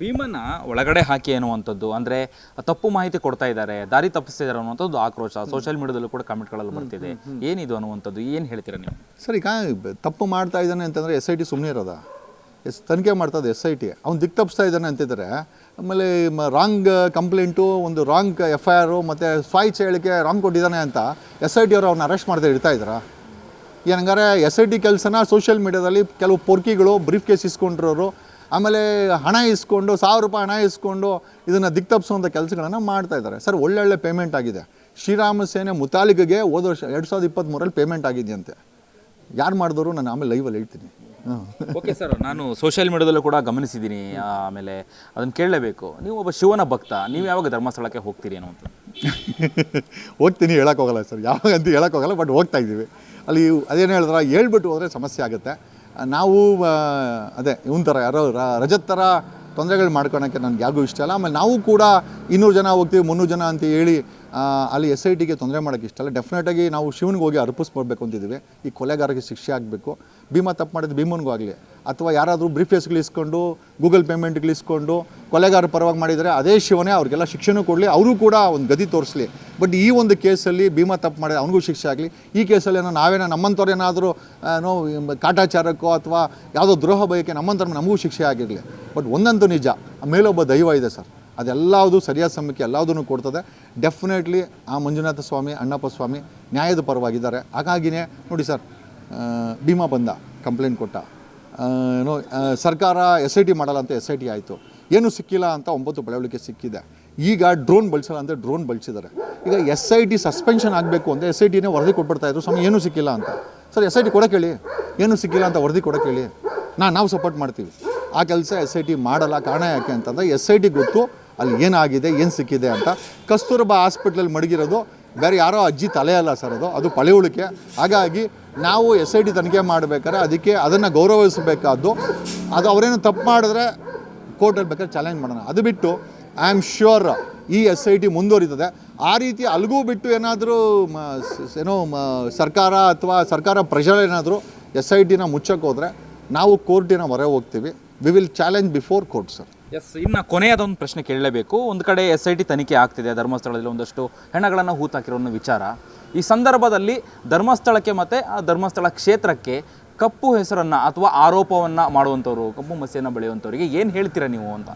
ಭೀಮನ್ನ ಒಳಗಡೆ ಹಾಕಿ ಅನ್ನುವಂಥದ್ದು ಅಂದರೆ ತಪ್ಪು ಮಾಹಿತಿ ಕೊಡ್ತಾ ಇದ್ದಾರೆ ದಾರಿ ತಪ್ಪಿಸ್ತಿದ್ದಾರೆ ಅನ್ನುವಂಥದ್ದು ಆಕ್ರೋಶ. ಸೋಷಿಯಲ್ ಮೀಡಿಯಾದಲ್ಲೂ ಕೂಡ ಕಮೆಂಟ್ಗಳಲ್ಲಿ ಬರ್ತಿದೆ. ಏನಿದು ಅನ್ನುವಂಥದ್ದು? ಏನು ಹೇಳ್ತೀರಾ ನೀವು? ಸರ್ ಈಗ ತಪ್ಪು ಮಾಡ್ತಾ ಇದ್ದಾನೆ ಅಂತಂದರೆ ಎಸ್ ಐ ಟಿ ಸುಮ್ಮನೆ ಇರೋದ? ಎಸ್ ತನಿಖೆ ಮಾಡ್ತದೆ ಎಸ್ ಐ ಟಿ ಅವ್ನು ದಿಕ್ ತಪ್ಪಿಸ್ತಾ ಇದ್ದಾನೆ ಅಂತಿದ್ದಾರೆ ಆಮೇಲೆ ರಾಂಗ್ ಕಂಪ್ಲೇಂಟು ಒಂದು ರಾಂಗ್ ಎಫ್ ಐ ಆರು ಮತ್ತು ಸ್ವಾಯಿಚ್ ಹೇಳಿಕೆ ರಾಂಗ್ ಕೊಟ್ಟಿದ್ದಾನೆ ಅಂತ ಎಸ್ ಐ ಟಿ ಅವರು ಅವ್ನ ಅರೆಸ್ಟ್ ಮಾಡದೆ ಇಡ್ತಾ ಇದ್ದಾರಾ ಏನಂಗಾರೆ ಎಸ್ ಐ ಟಿ ಕೆಲಸನ ಸೋಷಿಯಲ್ ಮೀಡ್ಯಾದಲ್ಲಿ ಕೆಲವು ಪೊರ್ಕಿಗಳು ಬ್ರೀಫ್ ಕೇಸ್ ಇಸ್ಕೊಂಡಿರೋರು ಆಮೇಲೆ ಹಣ ಇಸ್ಕೊಂಡು ಸಾವಿರ ರೂಪಾಯಿ ಹಣ ಇಸ್ಕೊಂಡು ಇದನ್ನು ದಿಕ್ ತಪ್ಪಿಸುವಂಥ ಕೆಲಸಗಳನ್ನು ಮಾಡ್ತಾ ಇದ್ದಾರೆ. ಸರ್ ಒಳ್ಳೊಳ್ಳೆ ಪೇಮೆಂಟ್ ಆಗಿದೆ. ಶ್ರೀರಾಮ ಸೇನೆ ಮುತಾಲಿಗೆ ಹೋದ ವರ್ಷ ಎರಡು ಸಾವಿರದ ಇಪ್ಪತ್ತ್ಮೂರಲ್ಲಿ ಪೇಮೆಂಟ್ ಆಗಿದೆಯಂತೆ. ಯಾರು ಮಾಡಿದವರು ನಾನು ಆಮೇಲೆ ಲೈವಲ್ಲಿ ಹೇಳ್ತೀನಿ. ಹಾಂ. ಓಕೆ ಸರ್ ನಾನು ಸೋಷಿಯಲ್ ಮೀಡಿಯಾದಲ್ಲೂ ಕೂಡ ಗಮನಿಸಿದ್ದೀನಿ ಆಮೇಲೆ ಅದನ್ನು ಕೇಳಲೇಬೇಕು. ನೀವು ಒಬ್ಬ ಶಿವನ ಭಕ್ತ. ನೀವು ಯಾವಾಗ ಧರ್ಮಸ್ಥಳಕ್ಕೆ ಹೋಗ್ತೀರಿ ಅನ್ನುವಂಥದ್ದು? ಹೋಗ್ತೀನಿ ಹೇಳೋಕ್ಕೋಗಲ್ಲ ಸರ್. ಯಾವಾಗ ಅಂತ ಹೇಳೋಕ್ಕೋಗಲ್ಲ ಬಟ್ ಹೋಗ್ತಾ ಇದ್ದೀವಿ. ಅಲ್ಲಿ ಅದೇನು ಹೇಳಿದ್ರೆ? ಹೇಳ್ಬಿಟ್ಟು ಹೋದರೆ ಸಮಸ್ಯೆ ಆಗುತ್ತೆ. ನಾವು ಅದೇ, ಇವನ್ ಥರ ಯಾರೋ ರಜತ್ ಥರ ತೊಂದರೆಗಳು ಮಾಡ್ಕೊಳಕ್ಕೆ ನನಗೆ ಯಾರಿಗೂ ಇಷ್ಟ ಇಲ್ಲ. ಆಮೇಲೆ ನಾವು ಕೂಡ ಇನ್ನೂರು ಜನ ಹೋಗ್ತೀವಿ, ಮುನ್ನೂರು ಜನ ಅಂತ ಹೇಳಿ ಅಲ್ಲಿ ಎಸ್ ಐ ಟಿಗೆ ತೊಂದರೆ ಮಾಡೋಕ್ಕೆ ಇಷ್ಟ ಇಲ್ಲ. ಡೆಫಿನೆಟಾಗಿ ನಾವು ಶಿವನಿಗೆ ಹೋಗಿ ಅರ್ಪಿಸ್ಬಿಡ್ಬೇಕು ಅಂತಿದ್ದೀವಿ ಈ ಕೊಲೆಗಾರರಿಗೆ ಶಿಕ್ಷೆ ಆಗಬೇಕು. ಭೀಮಾ ತಪ್ಪು ಮಾಡಿದ ಭೀಮನಿಗೂ ಆಗಲಿ, ಅಥವಾ ಯಾರಾದರೂ ಬ್ರೀಫೇಸ್ಗಳು ಇಸ್ಕೊಂಡು ಗೂಗಲ್ ಪೇಮೆಂಟ್ಗಳು ಇಸ್ಕೊಂಡು, ಕೊಲೆಗಾರ ಪರವಾಗಿ ಮಾಡಿದರೆ ಅದೇ ಶಿವನೇ ಅವ್ರಿಗೆಲ್ಲ ಶಿಕ್ಷೆನೂ ಕೊಡಲಿ, ಅವರು ಕೂಡ ಒಂದು ಗತಿ ತೋರಿಸಲಿ. ಬಟ್ ಈ ಒಂದು ಕೇಸಲ್ಲಿ ಭೀಮಾ ತಪ್ಪು ಮಾಡಿದ ಅವನಿಗೂ ಶಿಕ್ಷೆ ಆಗಲಿ. ಈ ಕೇಸಲ್ಲಿ ಏನೋ ನಾವೇನೋ ನಮ್ಮಂಥವ್ರು ಏನಾದರೂ ಏನೋ ಕಾಟಾಚಾರಕ್ಕೋ ಅಥವಾ ಯಾವುದೋ ದ್ರೋಹ ಬಯಕೆ ನಮ್ಮಂಥವ್ರು ನಮಗೂ ಶಿಕ್ಷೆ ಆಗಿರಲಿ. ಬಟ್ ಒಂದಂತೂ ನಿಜ ಮೇಲೊಬ್ಬ ದೈವ ಇದೆ ಸರ್. ಅದೆಲ್ಲದು ಸರಿಯಾದ ಸಮಯಕ್ಕೆ ಎಲ್ಲದನ್ನು ಕೊಡ್ತದೆ. ಡೆಫಿನೆಟ್ಲಿ ಆ ಮಂಜುನಾಥ ಸ್ವಾಮಿ, ಅಣ್ಣಪ್ಪ ಸ್ವಾಮಿ ನ್ಯಾಯದ ಪರವಾಗಿದ್ದಾರೆ. ಹಾಗಾಗಿನೇ ನೋಡಿ ಸರ್ ಭೀಮಾ ಬಂದ ಕಂಪ್ಲೇಂಟ್ ಕೊಟ್ಟ. ಏನೋ ಸರ್ಕಾರ ಎಸ್ ಐ ಟಿ ಮಾಡಲ್ಲ ಅಂತ ಎಸ್ ಐ ಟಿ ಆಯಿತು. ಏನು ಸಿಕ್ಕಿಲ್ಲ ಅಂತ ಒಂಬತ್ತು ಬೆಳವಳಿಕೆ ಸಿಕ್ಕಿದೆ. ಈಗ ಡ್ರೋನ್ ಬಳಸಲ್ಲ ಅಂತ ಡ್ರೋನ್ ಬಳಸಿದ್ದಾರೆ. ಈಗ ಎಸ್ ಐ ಟಿ ಸಸ್ಪೆನ್ಷನ್ ಆಗಬೇಕು ಅಂದರೆ ಎಸ್ ಐ ಟಿನೇ ವರದಿ ಕೊಟ್ಬಿಡ್ತಾ ಇದ್ರು, ಸ್ವಾಮಿ, ಏನೂ ಸಿಕ್ಕಿಲ್ಲ ಅಂತ. ಸರ್ ಎಸ್ ಐ ಟಿ ಕೊಡೋಕೆ ಹೇಳಿ ಏನು ಸಿಕ್ಕಿಲ್ಲ ಅಂತ ವರದಿ ಕೊಡೋಕೆ ಹೇಳಿ ನಾ, ನಾವು ಸಪೋರ್ಟ್ ಮಾಡ್ತೀವಿ. ಆ ಕೆಲಸ ಎಸ್ ಐ ಟಿ ಮಾಡಲ್ಲ, ಕಾರಣ ಯಾಕೆ ಅಂತಂದರೆ ಎಸ್ ಐ ಟಿ ಗೊತ್ತು ಅಲ್ಲಿ ಏನಾಗಿದೆ, ಏನು ಸಿಕ್ಕಿದೆ ಅಂತ. ಕಸ್ತೂರಬಾ ಹಾಸ್ಪಿಟ್ಲಲ್ಲಿ ಮಡಗಿರೋದು ಬೇರೆ ಯಾರೋ ಅಜ್ಜಿ ತಲೆ ಅಲ್ಲ ಸರ್ ಅದು. ಅದು ಪಳೆಯುಳಿಕೆ ಹಾಗಾಗಿ ನಾವು ಎಸ್ ಐ ಟಿ ತನಿಖೆ ಮಾಡಬೇಕಾದ್ರೆ ಅದಕ್ಕೆ ಅದನ್ನು ಗೌರವಿಸಬೇಕಾದ್ದು. ಅದು ಅವರೇನು ತಪ್ಪು ಮಾಡಿದ್ರೆ ಕೋರ್ಟಲ್ಲಿ ಬೇಕಾದ್ರೆ ಚಾಲೆಂಜ್ ಮಾಡೋಣ. ಅದು ಬಿಟ್ಟು ಐ ಆಮ್ ಶ್ಯೂರ್ ಈ ಎಸ್ ಐ ಟಿ ಮುಂದುವರಿತದೆ. ಆ ರೀತಿ ಅಲ್ಗೂ ಬಿಟ್ಟು ಏನಾದರೂ ಏನೋ ಸರ್ಕಾರ ಅಥವಾ ಸರ್ಕಾರ ಪ್ರೆಷರ್ ಏನಾದರೂ ಎಸ್ ಐ ಟಿನ ಮುಚ್ಚಕ್ಕೆ ಹೋದರೆ ನಾವು ಕೋರ್ಟಿನ ಹೊರೆ ಹೋಗ್ತೀವಿ. We will challenge before court sir yes ಇನ್ನು ಕೊನೆಯದೊಂದು ಪ್ರಶ್ನೆ ಕೇಳಲೇಬೇಕು. ಒಂದು ಕಡೆ ಎಸ್ ಐ ಟಿ ತನಿಖೆ ಆಗ್ತಿದೆ, ಧರ್ಮಸ್ಥಳದಲ್ಲಿ ಒಂದಷ್ಟು ಹೆಣಗಳನ್ನು ಹೂತಾಕಿರೋ ಒಂದು ವಿಚಾರ. ಈ ಸಂದರ್ಭದಲ್ಲಿ ಧರ್ಮಸ್ಥಳಕ್ಕೆ ಮತ್ತು ಆ ಧರ್ಮಸ್ಥಳ ಕ್ಷೇತ್ರಕ್ಕೆ ಕಪ್ಪು ಹೆಸರನ್ನು ಅಥವಾ ಆರೋಪವನ್ನು ಮಾಡುವಂಥವ್ರು, ಕಪ್ಪು ಮಸಿಯನ್ನು ಬೆಳೆಯುವಂಥವ್ರಿಗೆ ಏನು ಹೇಳ್ತೀರಾ ನೀವು ಅಂತ?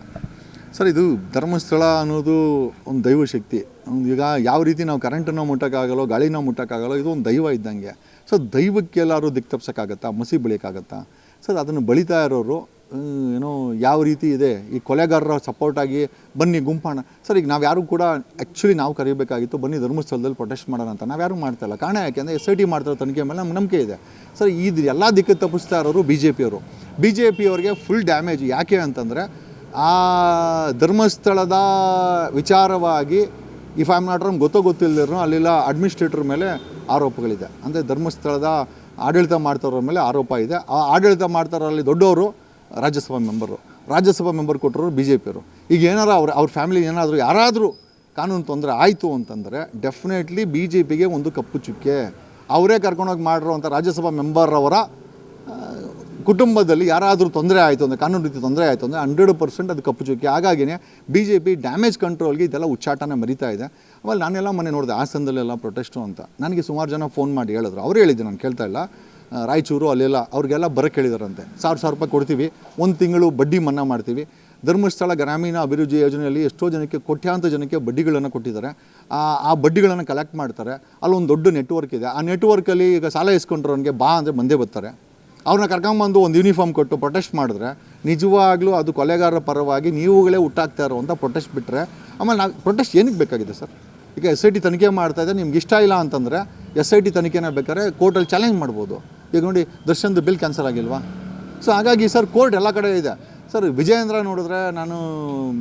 ಸರ್, ಇದು ಧರ್ಮಸ್ಥಳ ಅನ್ನೋದು ಒಂದು ದೈವ ಶಕ್ತಿ. ಈಗ ಯಾವ ರೀತಿ ನಾವು ಕರೆಂಟನ್ನು ಮುಟ್ಟೋಕ್ಕಾಗಲ್ಲೋ ಗಾಳಿನ ಮುಟ್ಟೋಕ್ಕಾಗಲ್ಲೋ ಇದು ಒಂದು ದೈವ ಇದ್ದಂಗೆ. ಸೊ ದೈವಕ್ಕೆ ಎಲ್ಲರೂ ದಿಕ್ ತಪ್ಸೋಕ್ಕಾಗತ್ತಾ ಮಸಿ ಬೆಳೆಯೋಕ್ಕಾಗತ್ತಾ? ಸರ್ ಅದನ್ನು ಬಳಿತಾ ಇರೋರು ಏನೋ ಯಾವ ರೀತಿ ಇದೆ? ಈ ಕೊಲೆಗಾರರ ಸಪೋರ್ಟಾಗಿ ಬನ್ನಿ ಗುಂಪಣ. ಸರ್, ಈಗ ನಾವು ಯಾರು ಕೂಡ ಆ್ಯಕ್ಚುಲಿ ನಾವು ಕರಿಬೇಕಾಗಿತ್ತು, ಬನ್ನಿ ಧರ್ಮಸ್ಥಳದಲ್ಲಿ ಪ್ರೊಟೆಸ್ಟ್ ಮಾಡೋಣ ಅಂತ. ನಾವು ಯಾರು ಮಾಡ್ತಾ ಇಲ್ಲ. ಕಾರಣ ಯಾಕೆಂದರೆ ಎಸ್ ಐ ಟಿ ಮಾಡ್ತಾರೆ ತನಿಖೆ ಮೇಲೆ ನಮ್ಗೆ ನಂಬಿಕೆ ಇದೆ. ಸರ್ ಇದು ಎಲ್ಲ ದಿಕ್ಕು ತಪ್ಪಿಸ್ತಾ ಇರೋರು ಬಿ ಜೆ ಪಿಯವರು ಬಿ ಜೆ ಪಿಯವ್ರಿಗೆ ಫುಲ್ ಡ್ಯಾಮೇಜ್ ಯಾಕೆ ಅಂತಂದರೆ, ಆ ಧರ್ಮಸ್ಥಳದ ವಿಚಾರವಾಗಿ ಇಫ್ ಐ ಆಮ್ ನಾಟ್ ಗೊತ್ತೋ ಗೊತ್ತಿಲ್ಲದಿರೋ ಅಲ್ಲಿಲ್ಲ ಅಡ್ಮಿನಿಸ್ಟ್ರೇಟರ್ ಮೇಲೆ ಆರೋಪಗಳಿದೆ. ಅಂದರೆ ಧರ್ಮಸ್ಥಳದ ಆಡಳಿತ ಮಾಡ್ತಾರ ಮೇಲೆ ಆರೋಪ ಇದೆ. ಆ ಆಡಳಿತ ಮಾಡ್ತಾರಲ್ಲಿ ದೊಡ್ಡವರು ರಾಜ್ಯಸಭಾ ಮೆಂಬರು. ರಾಜ್ಯಸಭಾ ಮೆಂಬರ್ ಕೊಟ್ಟರು ಬಿ ಜೆ ಪಿಯವರು ಈಗ ಏನಾರು ಅವ್ರ ಅವ್ರ ಫ್ಯಾಮಿಲಿ ಏನಾದರೂ ಯಾರಾದರೂ ಕಾನೂನು ತೊಂದರೆ ಆಯಿತು ಅಂತಂದರೆ ಡೆಫಿನೆಟ್ಲಿ ಬಿ ಜೆ ಪಿಗೆ ಒಂದು ಕಪ್ಪು ಚುಕ್ಕೆ. ಅವರೇ ಕರ್ಕೊಂಡೋಗಿ ಮಾಡಿರೋವಂಥ ರಾಜ್ಯಸಭಾ ಮೆಂಬರ್ ಅವರ ಕುಟುಂಬದಲ್ಲಿ ಯಾರಾದರೂ ತೊಂದರೆ ಆಯಿತು ಅಂದರೆ, ಕಾನೂನು ರೀತಿ ತೊಂದರೆ ಆಯಿತು ಅಂದರೆ ಹಂಡ್ರೆಡ್ ಪರ್ಸೆಂಟ್ ಅದು ಕಪ್ಪು ಚುಕ್ಕಿ. ಹಾಗಾಗಿನೇ ಬಿ ಜೆ ಪಿ ಡ್ಯಾಮೇಜ್ ಕಂಟ್ರೋಲ್ಗೆ ಇದೆಲ್ಲ ಉಚ್ಚಾಟನ ಮರಿತಾ ಇದೆ. ಆಮೇಲೆ ನಾನೆಲ್ಲ ಮನೆ ನೋಡಿದೆ ಹಾಸನದಲ್ಲೆಲ್ಲ ಪ್ರೊಟೆಸ್ಟು ಅಂತ. ನನಗೆ ಸುಮಾರು ಜನ ಫೋನ್ ಮಾಡಿ ಹೇಳಿದ್ರು. ಅವರು ಹೇಳಿದ್ದು ನಾನು ಕೇಳ್ತಾ ಇಲ್ಲ. ರಾಯಚೂರು ಅಲ್ಲೆಲ್ಲ ಅವ್ರಿಗೆಲ್ಲ ಬರೋಕ್ಕೆ ಹೇಳಿದಾರಂತೆ ಸಾವಿರ ಸಾವಿರ ರೂಪಾಯಿ ಕೊಡ್ತೀವಿ. ಒಂದು ತಿಂಗಳು ಬಡ್ಡಿ ಮನ್ನಾ ಮಾಡ್ತೀವಿ. ಧರ್ಮಸ್ಥಳ ಗ್ರಾಮೀಣ ಅಭಿವೃದ್ಧಿ ಯೋಜನೆಯಲ್ಲಿ ಎಷ್ಟೋ ಜನಕ್ಕೆ, ಕೋಟ್ಯಾಂತ ಜನಕ್ಕೆ ಬಡ್ಡಿಗಳನ್ನು ಕೊಟ್ಟಿದ್ದಾರೆ. ಆ ಬಡ್ಡಿಗಳನ್ನು ಕಲೆಕ್ಟ್ ಮಾಡ್ತಾರೆ. ಅಲ್ಲೊಂದು ದೊಡ್ಡ ನೆಟ್ವರ್ಕ್ ಇದೆ. ಆ ನೆಟ್ವರ್ಕಲ್ಲಿ ಈಗ ಸಾಲ ಇಸ್ಕೊಂಡ್ರವನಿಗೆ ಬಾ ಅಂದರೆ ಬಂದೇ ಬರ್ತಾರೆ. ಅವ್ರನ್ನ ಕರ್ಕೊಂಬಂದು ಒಂದು ಯೂನಿಫಾರ್ಮ್ ಕೊಟ್ಟು ಪ್ರೊಟೆಸ್ಟ್ ಮಾಡಿದ್ರೆ ನಿಜವಾಗ್ಲೂ ಅದು ಕೊಲೆಗಾರರ ಪರವಾಗಿ ನೀವುಗಳೇ ಹುಟ್ಟಾಗ್ತಾ ಇರೋ ಅಂತ ಪ್ರೊಟೆಸ್ಟ್ ಬಿಟ್ಟರೆ ಆಮೇಲೆ ನಾವು ಪ್ರೊಟೆಸ್ಟ್ ಏನಕ್ಕೆ ಬೇಕಾಗಿದೆ ಸರ್? ಈಗ ಎಸ್ ಐ ಟಿ ತನಿಖೆ ಮಾಡ್ತಾ ಇದೆ ನಿಮ್ಗೆ ಇಷ್ಟ ಇಲ್ಲ ಅಂತಂದರೆ ಎಸ್ ಐ ಟಿ ತನಿಖೆನ ಬೇಕಾದ್ರೆ ಕೋರ್ಟಲ್ಲಿ ಚಾಲೆಂಜ್ ಮಾಡ್ಬೋದು. ಈಗ ನೋಡಿ ದರ್ಶನ್ದು ಬಿಲ್ ಕ್ಯಾನ್ಸಲ್ ಆಗಿಲ್ವಾ? ಸೊ ಹಾಗಾಗಿ ಸರ್, ಕೋರ್ಟ್ ಎಲ್ಲ ಕಡೆ ಇದೆ. ಸರ್, ವಿಜಯೇಂದ್ರ ನೋಡಿದ್ರೆ ನಾನು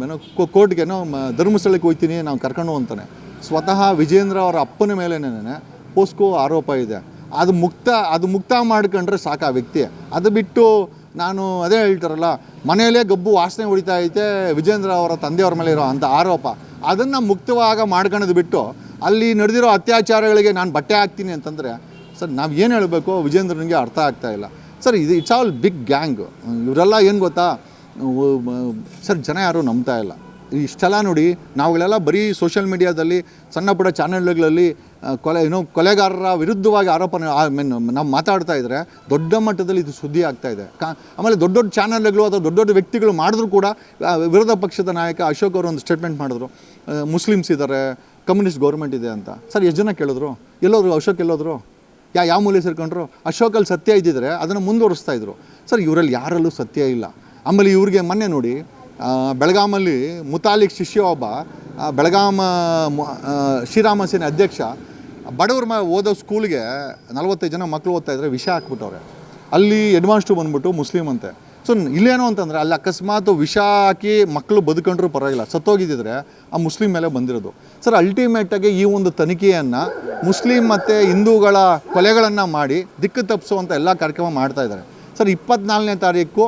ಏನೋ ಕೋರ್ಟ್ಗೇನೋ ಧರ್ಮಸ್ಥಳಕ್ಕೆ ಹೋಗ್ತೀನಿ ನಾವು ಕರ್ಕೊಂಡು ಅಂತಾನೆ ಸ್ವತಃ ವಿಜಯೇಂದ್ರ ಅವರ ಅಪ್ಪನ ಮೇಲೇನೇ ಪೋಸ್ಕೋ ಆರೋಪ ಇದೆ. ಅದು ಮುಕ್ತ ಅದು ಮುಕ್ತ ಮಾಡ್ಕೊಂಡ್ರೆ ಸಾಕು ಆ ವ್ಯಕ್ತಿ. ಅದು ಬಿಟ್ಟು ನಾನು ಅದೇ ಹೇಳ್ತಾರಲ್ಲ, ಮನೆಯಲ್ಲೇ ಗಬ್ಬು ವಾಸನೆ ಹೊಡಿತಾ ಐತೆ ವಿಜೇಂದ್ರ ಅವರ ತಂದೆಯವ್ರ ಮೇಲೆ ಇರೋ ಅಂಥ ಆರೋಪ. ಅದನ್ನು ಮುಕ್ತವಾಗ ಮಾಡ್ಕೊಳ್ಳೋದು ಬಿಟ್ಟು ಅಲ್ಲಿ ನಡೆದಿರೋ ಅತ್ಯಾಚಾರಗಳಿಗೆ ನಾನು ಬಟ್ಟೆ ಹಾಕ್ತೀನಿ ಅಂತಂದರೆ ಸರ್, ನಾವು ಏನು ಹೇಳಬೇಕು ವಿಜೇಂದ್ರನಿಗೆ ಅರ್ಥ ಆಗ್ತಾ ಇಲ್ಲ. ಸರ್, ಇದು ಇಟ್ಸ್ ಆಲ್ ಬಿಗ್ ಗ್ಯಾಂಗ್ ಇವರೆಲ್ಲ ಏನು ಗೊತ್ತಾ? ಸರ್, ಜನ ಯಾರೂ ನಂಬ್ತಾ ಇಲ್ಲ. ಇಷ್ಟೆಲ್ಲ ನೋಡಿ ನಾವುಗಳೆಲ್ಲ ಬರೀ ಸೋಷಿಯಲ್ ಮೀಡಿಯಾದಲ್ಲಿ ಸಣ್ಣ ಪುಟ್ಟ ಚಾನೆಲ್ಗಳಲ್ಲಿ ಕೊಲೆ, ಏನೋ ಕೊಲೆಗಾರರ ವಿರುದ್ಧವಾಗಿ ಆರೋಪ ಐ ಮೀನ್ ನಾವು ಮಾತಾಡ್ತಾ ಇದ್ದರೆ ದೊಡ್ಡ ಮಟ್ಟದಲ್ಲಿ ಇದು ಸುದ್ದಿ ಆಗ್ತಾ ಇದೆ. ಕಾ, ಆಮೇಲೆ ದೊಡ್ಡ ದೊಡ್ಡ ಚಾನಲ್ಗಳು ಅಥವಾ ದೊಡ್ಡ ದೊಡ್ಡ ವ್ಯಕ್ತಿಗಳು ಮಾಡಿದ್ರು ಕೂಡ ವಿರೋಧ ಪಕ್ಷದ ನಾಯಕ ಅಶೋಕ್ ಅವರು ಒಂದು ಸ್ಟೇಟ್ಮೆಂಟ್ ಮಾಡಿದ್ರು. ಮುಸ್ಲಿಮ್ಸ್ ಇದ್ದಾರೆ ಕಮ್ಯುನಿಸ್ಟ್ ಗೌರ್ಮೆಂಟ್ ಇದೆ ಅಂತ. ಸರ್, ಎಷ್ಟು ಜನ ಕೇಳಿದ್ರು? ಎಲ್ಲೋದ್ರು, ಅಶೋಕ್ ಎಲ್ಲೋದ್ರು? ಯಾ, ಯಾವ ಮೂಲೆ ಸೇರ್ಕೊಂಡ್ರು? ಅಶೋಕಲ್ಲಿ ಸತ್ಯ ಇದ್ದಿದ್ರೆ ಅದನ್ನು ಮುಂದುವರಿಸ್ತಾ ಇದ್ರು. ಸರ್, ಇವರಲ್ಲಿ ಯಾರಲ್ಲೂ ಸತ್ಯ ಇಲ್ಲ. ಆಮೇಲೆ ಇವ್ರಿಗೆ ಮೊನ್ನೆ ನೋಡಿ ಬೆಳಗಾಮಲ್ಲಿ ಮುತಾಲಿಕ್ ಶಿಷ್ಯ ಒಬ್ಬ ಬೆಳಗಾಮ ಶ್ರೀರಾಮ ಸೇನೆ ಅಧ್ಯಕ್ಷ, ಬಡವ್ರ ಮ, ಓದೋ ಸ್ಕೂಲ್ಗೆ ನಲವತ್ತೈದು ಜನ ಮಕ್ಕಳು ಓದ್ತಾ ಇದ್ರೆ ವಿಷ ಹಾಕ್ಬಿಟ್ಟವ್ರೆ. ಅಲ್ಲಿ ಹೆಡ್ಮಾಸ್ಟ್ರು ಬಂದ್ಬಿಟ್ಟು ಮುಸ್ಲಿಮ್ ಅಂತೆ ಸೊ ಇಲ್ಲೇನು ಅಂತಂದರೆ ಅಲ್ಲಿ ಅಕಸ್ಮಾತ್ ವಿಷ ಹಾಕಿ ಮಕ್ಕಳು ಬದುಕೊಂಡ್ರೂ ಪರವಾಗಿಲ್ಲ. ಸತ್ತೋಗಿದ್ದಿದ್ರೆ ಆ ಮುಸ್ಲಿಂ ಮೇಲೆ ಬಂದಿರೋದು. ಸರ್ ಅಲ್ಟಿಮೇಟಾಗಿ ಈ ಒಂದು ತನಿಖೆಯನ್ನು ಮುಸ್ಲಿಂ ಮತ್ತು ಹಿಂದೂಗಳ ಕೊಲೆಗಳನ್ನು ಮಾಡಿ ದಿಕ್ಕು ತಪ್ಪಿಸುವಂಥ ಎಲ್ಲ ಕಾರ್ಯಕ್ರಮ ಮಾಡ್ತಾ ಇದ್ದಾರೆ. ಸರ್ ಇಪ್ಪತ್ನಾಲ್ಕನೇ ತಾರೀಕು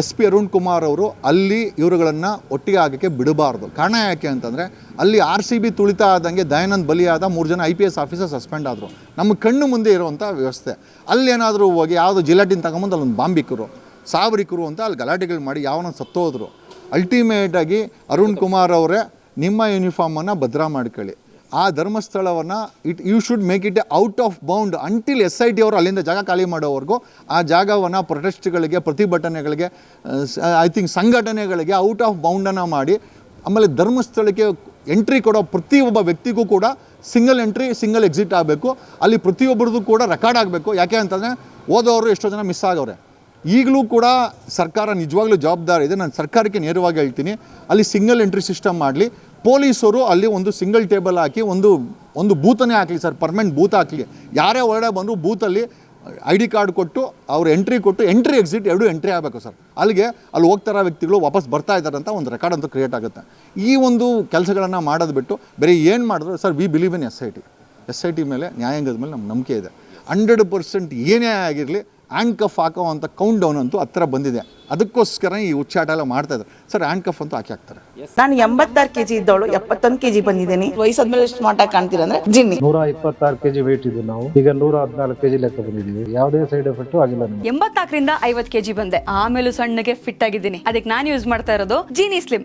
ಎಸ್ ಪಿ ಅರುಣ್ ಕುಮಾರ್ ಅವರು ಅಲ್ಲಿ ಇವರುಗಳನ್ನು ಒಟ್ಟಿಗೆ ಆಗೋಕ್ಕೆ ಬಿಡಬಾರ್ದು. ಕಾರಣ ಯಾಕೆ ಅಂತಂದರೆ ಅಲ್ಲಿ ಆರ್ ಸಿ ಬಿ ತುಳಿತ ಆದಂಗೆ ದಯಾನಂದ್ ಬಲಿಯಾದ ಮೂರು ಜನ I P S officer suspend ಆದರು. ನಮ್ಮ ಕಣ್ಣು ಮುಂದೆ ಇರುವಂಥ ವ್ಯವಸ್ಥೆ. ಅಲ್ಲೇನಾದರೂ ಹೋಗಿ ಯಾವುದು ಜಿಲಾಟಿನ್ ತಗೊಂಬಂದು ಅಲ್ಲೊಂದು ಬಾಂಬಿಕ್ಕರು ಸಾವಿರಿಕರು ಅಂತ ಅಲ್ಲಿ ಗಲಾಟೆಗಳು ಮಾಡಿ ಯಾವನ ಸತ್ತೋದ್ರು. ಅಲ್ಟಿಮೇಟಾಗಿ ಅರುಣ್ ಕುಮಾರ್ ಅವರೇ ನಿಮ್ಮ ಯೂನಿಫಾರ್ಮನ್ನು ಭದ್ರಾ ಮಾಡ್ಕೊಳ್ಳಿ. ಆ ಧರ್ಮಸ್ಥಳವನ್ನು it you should make it a out of bound until S I T ಅವರು ಅಲ್ಲಿಂದ ಜಾಗ ಖಾಲಿ ಮಾಡೋವರೆಗೂ ಆ ಜಾಗವನ್ನು ಪ್ರೊಟೆಸ್ಟ್ಗಳಿಗೆ ಪ್ರತಿಭಟನೆಗಳಿಗೆ ಐ ಥಿಂಕ್ ಸಂಘಟನೆಗಳಿಗೆ ಔಟ್ ಆಫ್ ಬೌಂಡನ್ನು ಮಾಡಿ, ಆಮೇಲೆ ಧರ್ಮಸ್ಥಳಕ್ಕೆ ಎಂಟ್ರಿ ಕೊಡೋ ಪ್ರತಿಯೊಬ್ಬ ವ್ಯಕ್ತಿಗೂ ಕೂಡ ಸಿಂಗಲ್ ಎಂಟ್ರಿ ಸಿಂಗಲ್ ಎಕ್ಸಿಟ್ ಆಗಬೇಕು. ಅಲ್ಲಿ ಪ್ರತಿಯೊಬ್ಬರದ್ದು ಕೂಡ ರೆಕಾರ್ಡ್ ಆಗಬೇಕು. ಯಾಕೆ ಅಂತಂದರೆ ಓದೋರು ಎಷ್ಟೋ ಜನ ಮಿಸ್ ಆಗವ್ರೆ. ಈಗಲೂ ಕೂಡ ಸರ್ಕಾರ ನಿಜವಾಗ್ಲೂ ಜವಾಬ್ದಾರಿ ಇದೆ. ನಾನು ಸರ್ಕಾರಕ್ಕೆ ನೇರವಾಗಿ ಹೇಳ್ತೀನಿ, ಅಲ್ಲಿ ಸಿಂಗಲ್ ಎಂಟ್ರಿ ಸಿಸ್ಟಮ್ ಮಾಡಲಿ. ಪೊಲೀಸರು ಅಲ್ಲಿ ಒಂದು ಸಿಂಗಲ್ ಟೇಬಲ್ ಹಾಕಿ, ಒಂದು ಒಂದು ಬೂತನೇ ಹಾಕಲಿ ಸರ್ ಪರ್ಮನೆಂಟ್ ಬೂತ್ ಹಾಕಲಿ. ಯಾರೇ ಹೊರಗಡೆ ಬಂದರೂ ಬೂತಲ್ಲಿ ಐ ಡಿ ಕಾರ್ಡ್ ಕೊಟ್ಟು, ಅವ್ರು ಎಂಟ್ರಿ ಕೊಟ್ಟು ಎಂಟ್ರಿ ಎಕ್ಸಿಟ್ ಎರಡು ಎಂಟ್ರಿ ಆಗಬೇಕು ಸರ್. ಅಲ್ಲಿಗೆ, ಅಲ್ಲಿ ಹೋಗ್ತಾರ ವ್ಯಕ್ತಿಗಳು ವಾಪಸ್ ಬರ್ತಾ ಇದ್ದಾರೆ ಅಂತ ಒಂದು ರೆಕಾರ್ಡ್ ಅಂತೂ ಕ್ರಿಯೇಟ್ ಆಗುತ್ತೆ. ಈ ಒಂದು ಕೆಲಸಗಳನ್ನು ಮಾಡೋದು ಬಿಟ್ಟು ಬೇರೆ ಏನು ಮಾಡಿದ್ರು, sir we believe in S I T S I T ಮೇಲೆ, ನ್ಯಾಯಾಂಗದ ಮೇಲೆ ನಮ್ಮ ನಂಬಿಕೆ ಇದೆ. ಹಂಡ್ರೆಡ್ ಪರ್ಸೆಂಟ್ ಏನೇ ಆಗಿರಲಿ ಹ್ಯಾಂಡ್ ಕಫ್ ಹಾಕೋ ಅಂತ ಕೌಂಟ್ ಡೌನ್ ಅಂತೂ ಹತ್ರ ಬಂದಿದೆ. ಅದಕ್ಕೋಸ್ಕರ ಈ ಉಚ್ಚಾಟ ಎಲ್ಲ ಮಾಡ್ತಾ ಇದ್ದಾರೆ. ಸರ್ ಆ್ಯಂಡ್ ಕಫ್ ಅಂತೂ ಹಾಕಿ ಹಾಕ್ತಾರೆ. ನಾನು ಎಂಬತ್ತಾರು ಕೆಜಿ ಇದ್ದವಳು ಎಪ್ಪತ್ತೊಂದು ಕೆಜಿ ಬಂದಿದ್ದೀನಿ. ವಯಸ್ಸಾದ್ಮೇಲೆ ಎಷ್ಟು ಮಾಟ ಕಾಣ್ತೀರಂದ್ರೆ ಜಿನ್ನಿ. ನೂರ ಇಪ್ಪತ್ತಾರು ಕೆಜಿ ವೇಟ್ ಇದ್ದು ನಾವು. ಈಗ ನೂರ ಹದಿನಾಲ್ಕು ಕೆಜಿ ಲೆಕ್ಕ ಬಂದಿದ್ದೀವಿ. ಯಾವುದೇ ಸೈಡ್ ಎಫೆಕ್ಟ್ ಆಗಿಲ್ಲ ಎಂಬತ್ತಾಕರಿಂದ ಎಂಬತ್ನಾಲ್ಕರಿಂದ ಐವತ್ ಕೆಜಿ ಬಂದೆ. ಆಮೇಲೆ ಸಣ್ಣಗೆ ಫಿಟ್ ಆಗಿದ್ದೀನಿ. ಅದಕ್ಕೆ ನಾನು ಯೂಸ್ ಮಾಡ್ತಾ ಇರೋದು ಜೀನಿ ಸ್ಲಿಮ್